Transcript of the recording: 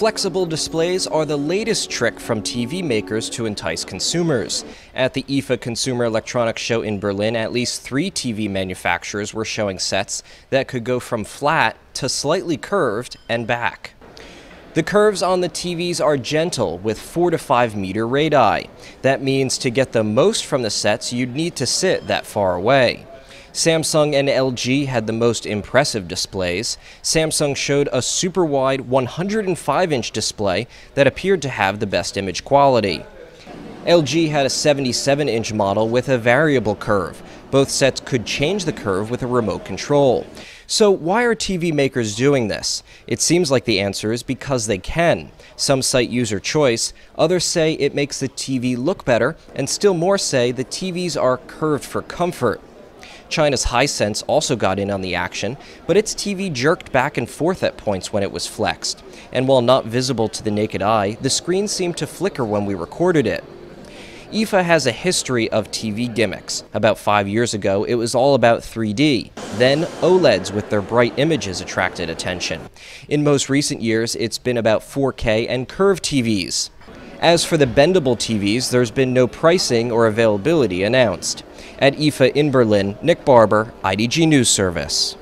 Flexible displays are the latest trick from TV makers to entice consumers. At the IFA Consumer Electronics Show in Berlin, at least three TV manufacturers were showing sets that could go from flat to slightly curved and back. The curves on the TVs are gentle with 4 to 5 meter radii. That means to get the most from the sets, you'd need to sit that far away. Samsung and LG had the most impressive displays. Samsung showed a super wide 105 inch display that appeared to have the best image quality. LG had a 77 inch model with a variable curve. Both sets could change the curve with a remote control. So, why are TV makers doing this? It seems like the answer is because they can. Some cite user choice, others say it makes the TV look better, and still more say the TVs are curved for comfort. China's Hisense also got in on the action, but its TV jerked back and forth at points when it was flexed. And while not visible to the naked eye, the screen seemed to flicker when we recorded it. IFA has a history of TV gimmicks. About five years ago, it was all about 3D. Then, OLEDs with their bright images attracted attention. In most recent years, it's been about 4K and curved TVs. As for the bendable TVs, there's been no pricing or availability announced. At IFA in Berlin, Nick Barber, IDG News Service.